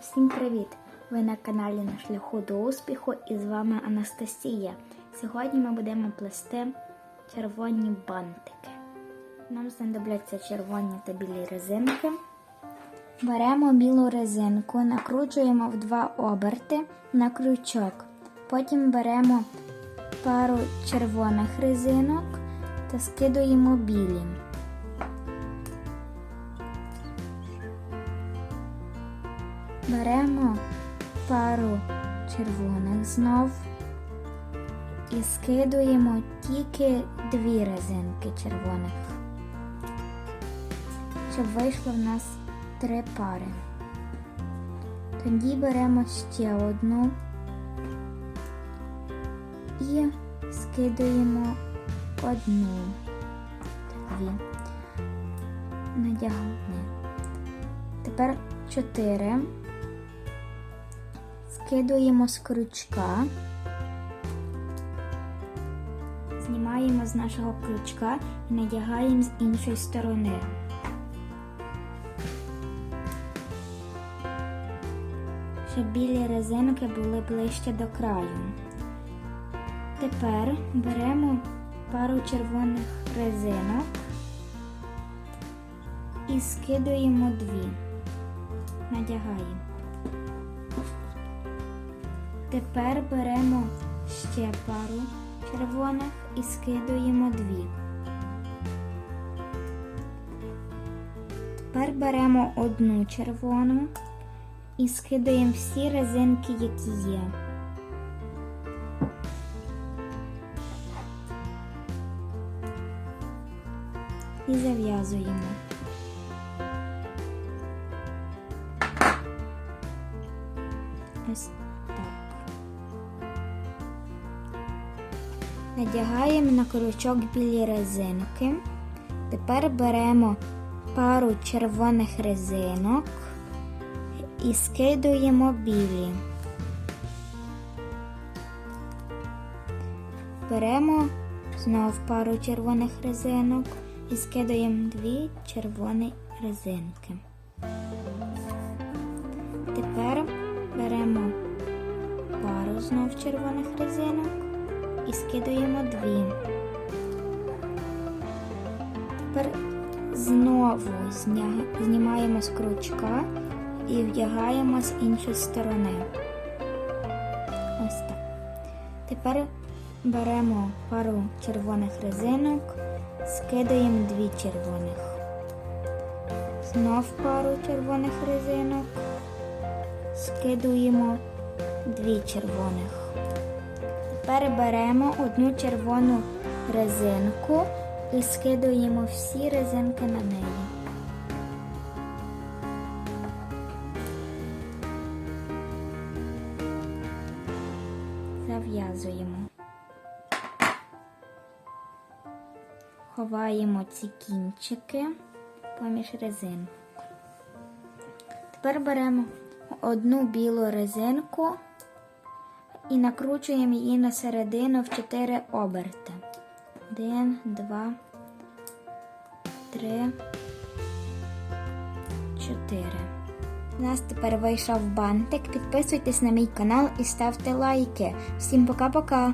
Всім привіт! Ви на каналі На шляху до успіху і з вами Анастасія. Сьогодні ми будемо плести червоні бантики. Нам знадобляться червоні та білі резинки. Беремо білу резинку, накручуємо в два оберти на крючок. Потім беремо пару червоних резинок та скидуємо білі. Беремо пару червоних знов і скидуємо тільки дві резинки червоних, щоб вийшло в нас три пари. Тоді беремо ще одну і скидуємо одну, дві, надягни. Тепер чотири. Скидуємо з крючка, знімаємо з нашого крючка і надягаємо з іншої сторони. Щоб білі резинки були ближче до краю. Тепер беремо пару червоних резинок і скидуємо дві, надягаємо. Тепер беремо ще пару червоних і скидуємо дві. Тепер беремо одну червону і скидаємо всі резинки, які є. І зав'язуємо. Ось Надягаємо на крючок білі резинки. Тепер беремо пару червоних резинок і скидуємо білі. Беремо знову пару червоних резинок і скидуємо дві червоні резинки. Тепер беремо пару знов червоних резинок і скидуємо дві. Тепер знову знімаємо з крючка і вдягаємо з іншої сторони. Ось так. Тепер беремо пару червоних резинок, скидаємо дві червоних. Знов пару червоних резинок, скидуємо дві червоних. Тепер беремо одну червону резинку і скидуємо всі резинки на неї. Зав'язуємо. Ховаємо ці кінчики поміж резин. Тепер беремо одну білу резинку і накручуємо її на середину в 4 оберти. Один, два, три, чотири. У нас тепер вийшов бантик. Підписуйтесь на мій канал і ставте лайки. Всім пока-пока!